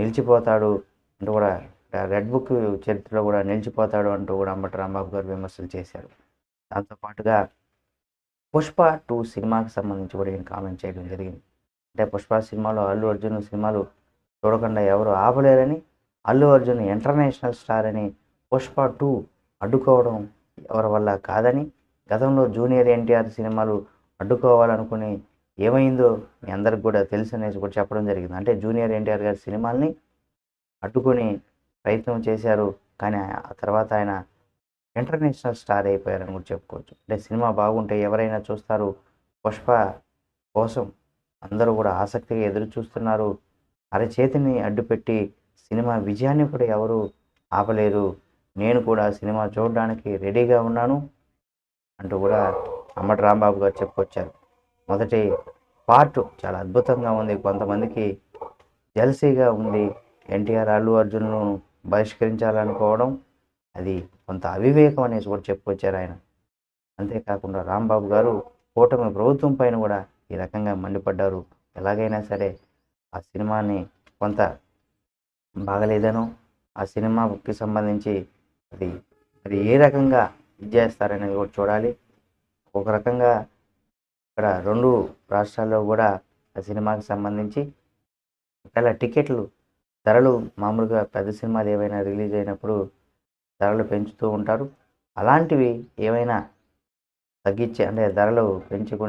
నిలిచిపోతాడు అంటూ కూడా red book చరిత్రలో కూడా నిలిచిపోతాడు అంటూ కూడా అంబటి రాంబాబు గారు విమర్శలు చేశారు. దాంతోపాటుగా పుష్ప టూ సినిమాకి సంబంధించి కూడా ఈయన కామెంట్ చేయడం జరిగింది. అంటే పుష్ప సినిమాలో అల్లు అర్జున్ సినిమాలు చూడకుండా ఎవరు ఆపలేరని అల్లు అర్జున్ ఇంటర్నేషనల్ స్టార్ అని పుష్ప టూ అడ్డుకోవడం ఎవరి వల్ల కాదని గతంలో జూనియర్ ఎన్టీఆర్ సినిమాలు అడ్డుకోవాలనుకుని ఏమైందో మీ అందరికి కూడా తెలుసు అనేసి కూడా చెప్పడం జరిగింది. అంటే జూనియర్ ఎన్టీఆర్ గారి సినిమాల్ని అడ్డుకొని ప్రయత్నం చేశారు. కానీ ఆ తర్వాత ఆయన ఇంటర్నేషనల్ స్టార్ అయిపోయారని కూడా చెప్పుకోవచ్చు. అంటే సినిమా బాగుంటే ఎవరైనా చూస్తారు. పుష్ప కోసం అందరూ కూడా ఆసక్తిగా ఎదురు చూస్తున్నారు అరచేతిని అడ్డుపెట్టి సినిమా విజయాన్ని కూడా ఎవరు ఆపలేరు. నేను కూడా సినిమా చూడడానికి రెడీగా ఉన్నాను అంటూ కూడా అమ్మటి రాంబాబు గారు చెప్పుకొచ్చారు. మొదటి పార్ట్ చాలా అద్భుతంగా ఉంది. కొంతమందికి జెల్సీగా ఉంది. ఎన్టీఆర్ అల్లు అర్జున్ను బహిష్కరించాలనుకోవడం అది కొంత అవివేకం అనేసి కూడా చెప్పుకొచ్చారు ఆయన. అంతేకాకుండా రాంబాబు గారు కూటమి ప్రభుత్వం పైన కూడా ఈ రకంగా మండిపడ్డారు. ఎలాగైనా సరే ఆ సినిమాని కొంత బాగలేదనో ఆ సినిమాకి సంబంధించి అది అది ఏ రకంగా ఇది చేస్తారనేది కూడా చూడాలి. ఒక రకంగా ఇక్కడ రెండు రాష్ట్రాల్లో కూడా ఆ సినిమాకి సంబంధించి ఒకవేళ టికెట్లు ధరలు మామూలుగా పెద్ద సినిమాలు ఏవైనా రిలీజ్ అయినప్పుడు ధరలు పెంచుతూ ఉంటారు. అలాంటివి ఏమైనా తగ్గించి అంటే ధరలు పెంచుకుని